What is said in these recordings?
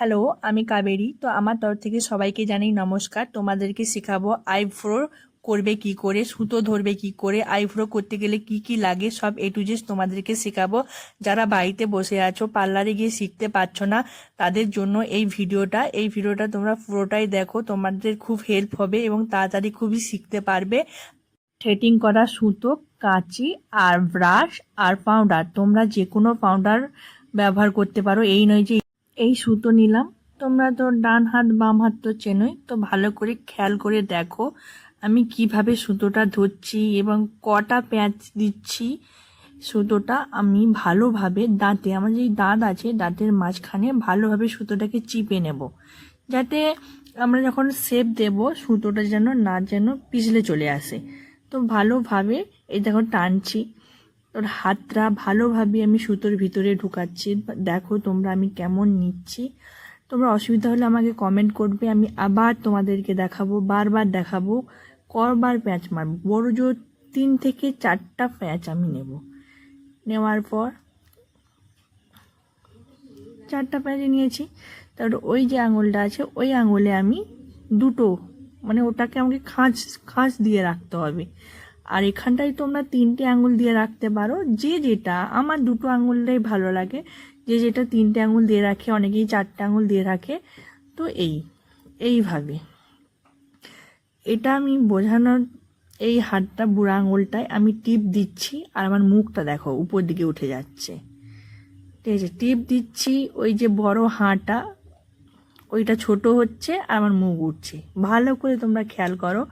Hello, আমি কাবেরী। তো আমার তরফ থেকে সবাইকে জানাই নমস্কার। তোমাদেরকে শেখাবো আইব্রো করবে কি করে, সুতো ধরবে কি করে, আইব্রো করতে গেলে কি কি লাগে, সব এ টু জেড তোমাদেরকে শেখাবো। যারা বাড়িতে বসে আছো, পার্লারে গিয়ে শিখতে পারছ না, তাদের জন্য এই ভিডিওটা এই ভিডিওটা তোমরা পুরোটাই দেখো, তোমাদের খুব হেল্প হবে এবং তাড়াতাড়ি খুবই শিখতে পারবে। থ্রেটিং করা সুতো, কাঁচি আর ব্রাশ আর পাউডার তোমরা যে কোনো পাউডার ব্যবহার করতে পারো। এই নয় যে এই সুতো নিলাম। তোমরা তো ডান হাত, বাম হাত তো চেনোই। তো ভালো করে খেয়াল করে দেখো আমি কীভাবে সুতোটা ধরছি এবং কটা প্যাঁচ দিচ্ছি সুতোটা আমি ভালোভাবে দাঁতে, আমার যেই দাঁত আছে, দাঁতের মাঝখানে ভালোভাবে সুতোটাকে চিপে নেব। যাতে আমরা যখন শেপ দেব, সুতোটা যেন না যেন পিছলে চলে আসে। তো ভালোভাবে এই দেখো টানছি। তোর হাতটা ভালোভাবে আমি সুতোর ভিতরে ঢুকাচ্ছি। দেখো তোমরা আমি কেমন নিচ্ছি। তোমরা অসুবিধা হলে আমাকে কমেন্ট করবে, আমি আবার তোমাদেরকে দেখাবো, বারবার দেখাবো করবার প্যাঁচ মারবো। বড় জোর তিন থেকে চারটা প্যাঁচ আমি নেব। নেওয়ার পর চারটা প্যাঁচ নিয়েছি। তারপর ওই যে আঙুলটা আছে, ওই আঙুলে আমি দুটো মানে ওটাকে আমাকে খাঁজ খাঁজ দিয়ে রাখতে হবে। আর এখানটায় তোমরা তিনটে আঙুল দিয়ে রাখতে পারো। যে যেটা, আমার দুটো আঙুলটাই ভালো লাগে। যে যেটা তিনটে আঙুল দিয়ে রাখে, অনেকেই চারটে আঙুল দিয়ে রাখে। তো এই, এইভাবে। এটা আমি বোঝানোর এই হাতটা বুড়া আঙুলটায় আমি টিপ দিচ্ছি, আর আমার মুখটা দেখো, উপর দিকে উঠে যাচ্ছে। ঠিক আছে, টিপ দিচ্ছি, ওই যে বড় হাঁটা, ওইটা ছোট হচ্ছে, আর আমার মুখ উঠছে। ভালো করে তোমরা খেয়াল করো।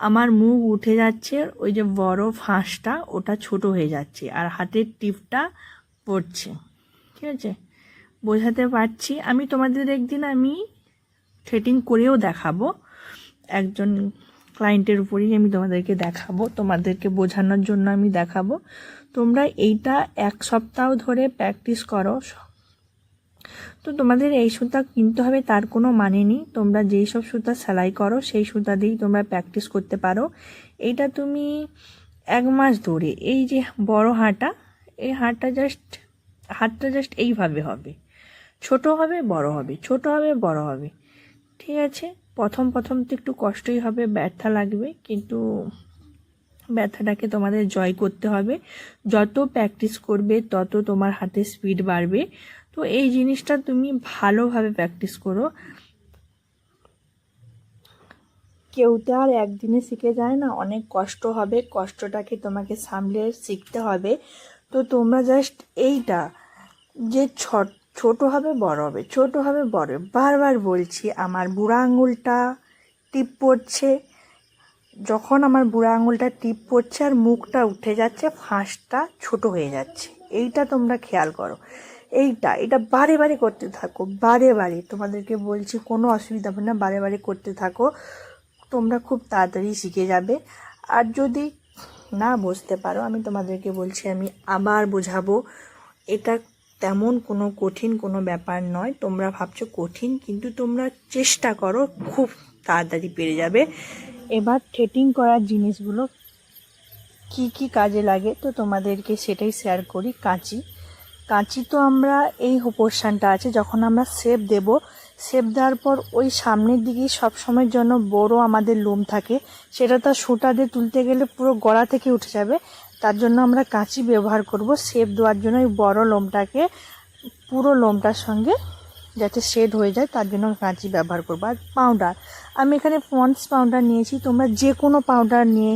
আমার মুখ উঠে যাচ্ছে, ওই যে বড় ফাঁসটা ওটা ছোট হয়ে যাচ্ছে আর হাতের টিপটা পড়ছে। ঠিক আছে? বোঝাতে পারছি। আমি তোমাদের একদিন আমি থ্রেটিং করেও দেখাবো। একজন ক্লায়েন্টের উপরেই আমি তোমাদেরকে দেখাবো। তোমাদেরকে বোঝানোর জন্য আমি দেখাবো। তোমরা এইটা এক সপ্তাহ ধরে প্র্যাকটিস করো। তো তোমাদের এই সুতা কিনতে হবে, তার কোনো মানে নেই। তোমরা যেই সব সুতা সেলাই করো, সেই সুতা দিয়েই তোমরা প্র্যাকটিস করতে পারো। এইটা তুমি এক মাস ধরে, এই যে বড় হাঁটা, এই হাঁটা জাস্ট হাতটা জাস্ট এইভাবে হবে। ছোট হবে, বড় হবে, ছোট হবে, বড় হবে। ঠিক আছে? প্রথম প্রথম তো একটু কষ্টই হবে, ব্যথা লাগবে, কিন্তু ব্যথাটাকে তোমাদের জয় করতে হবে। যত প্র্যাকটিস করবে, তত তোমার হাতে স্পিড বাড়বে। তো এই জিনিসটা তুমি ভালোভাবে প্র্যাকটিস করো। কেউ তো আর একদিনে শিখে যায় না, অনেক কষ্ট হবে, কষ্টটাকে তোমাকে সামলে শিখতে হবে। তো তোমরা জাস্ট এইটা, যে ছোট হবে, বড় হবে, ছোট হবে, বড় বারবার বলছি, আমার বুড়া আঙুলটা টিপ পড়ছে। যখন আমার বুড়া আঙুলটা টিপ পড়ছে আর মুখটা উঠে যাচ্ছে, ফাঁসটা ছোট হয়ে যাচ্ছে। এইটা তোমরা খেয়াল করো। এইটা, এটা বারে বারে করতে থাকো, বারে বারে। তোমাদেরকে বলছি, কোনো অসুবিধা হবে না, বারে বারে করতে থাকো। তোমরা খুব তাড়াতাড়ি শিখে যাবে। আর যদি না বুঝতে পারো, আমি তোমাদেরকে বলছি, আমি আবার বোঝাবো। এটা তেমন কোনো কঠিন কোনো ব্যাপার নয়। তোমরা ভাবছ কঠিন, কিন্তু তোমরা চেষ্টা করো, খুব তাড়াতাড়ি পেরে যাবে। এবার থ্রেটিং করার জিনিসগুলো কি কি কাজে লাগে, তো তোমাদেরকে সেটাই শেয়ার করি, কাঁচি। কাঁচি তো আমরা এই পোর্শানটা আছে, যখন আমরা শেপ দেব শেপ দেওয়ার পর ওই সামনের দিকেই সব সময়ের জন্য বড় আমাদের লোম থাকে। সেটা তার সুতা দিয়ে তুলতে গেলে পুরো গড়া থেকে উঠে যাবে। তার জন্য আমরা কাঁচি ব্যবহার করব শেপ দেওয়ার জন্য ওই বড় লোমটাকে পুরো লোমটার সঙ্গে যাতে শেড হয়ে যায়, তার জন্য কাঁচি ব্যবহার করব। আর পাউডার আমি এখানে পন্স পাউডার নিয়েছি, তোমরা যে কোনো পাউডার নিয়ে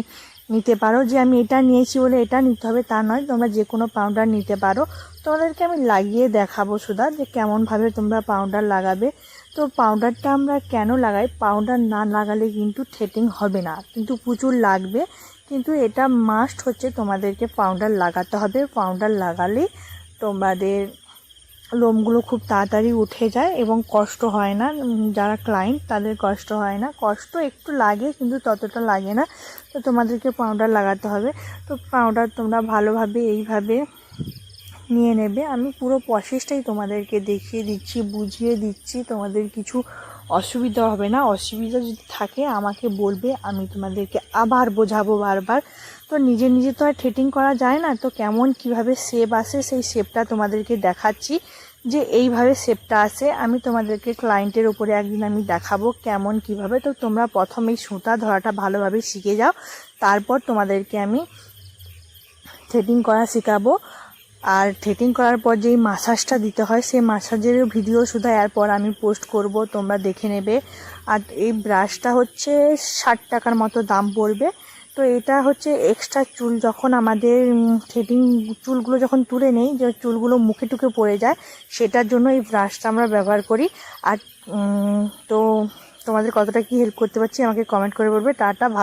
নিতে পারো। যে আমি এটা নিয়েছি বলে এটা নিতে হবে তা নয়, তোমরা যে কোনো পাউডার নিতে পারো। তোমাদেরকে আমি লাগিয়ে দেখাবো সুদা যে কেমনভাবে তোমরা পাউডার লাগাবে। তো পাউডারটা আমরা কেন লাগাই? পাউডার না লাগালে কিন্তু থ্রেটিং হবে না, কিন্তু প্রচুর লাগবে। কিন্তু এটা মাস্ট হচ্ছে তোমাদেরকে পাউডার লাগাতে হবে। পাউডার লাগালে তোমাদের লোমগুলো খুব তাড়াতাড়ি উঠে যায় এবং কষ্ট হয় না। যারা ক্লায়েন্ট তাদের কষ্ট হয় না। কষ্ট একটু লাগে কিন্তু ততটা লাগে না। তো তোমাদেরকে পাউডার লাগাতে হবে। তো পাউডার তোমরা ভালোভাবে এইভাবে নিয়ে নেবে। আমি পুরো প্রসেসটাই তোমাদেরকে দেখিয়ে দিচ্ছি, বুঝিয়ে দিচ্ছি। তোমাদের কিছু অসুবিধা হবে না। অসুবিধা যদি থাকে আমাকে বলবে, আমি তোমাদেরকে আবার বোঝাবো বারবার। তো নিজে নিজে তো আর থ্রেটিং করা যায় না, তো কেমন কীভাবে শেপ আসে সেই শেপটা তোমাদেরকে দেখাচ্ছি। যে এইভাবে শেপটা আসে, আমি তোমাদেরকে ক্লায়েন্টের উপরে একদিন আমি দেখাবো কেমন কীভাবে। তো তোমরা প্রথমে এই সুতা ধরাটা ভালোভাবে শিখে যাও, তারপর তোমাদেরকে আমি থ্রেডিং করা শেখাবো। আর থ্রেডিং করার পর যেই মাসাজটা দিতে হয়, সেই মাসাজের ভিডিও শুধু এরপর আমি পোস্ট করব, তোমরা দেখে নেবে। আর এই ব্রাশটা হচ্ছে ষাট টাকার মতো দাম পড়বে। তো এটা হচ্ছে এক্সট্রা চুল যখন আমাদের থ্রেডিং চুলগুলো যখন তুলে নেই, যে চুলগুলো মুখে টুকে পড়ে যায়, সেটার জন্য এই ব্রাশটা আমরা ব্যবহার করি। আর তো তোমাদের কতটা কি হেল্প করতে পারছি আমাকে কমেন্ট করে বলবে। টাটা, ভালো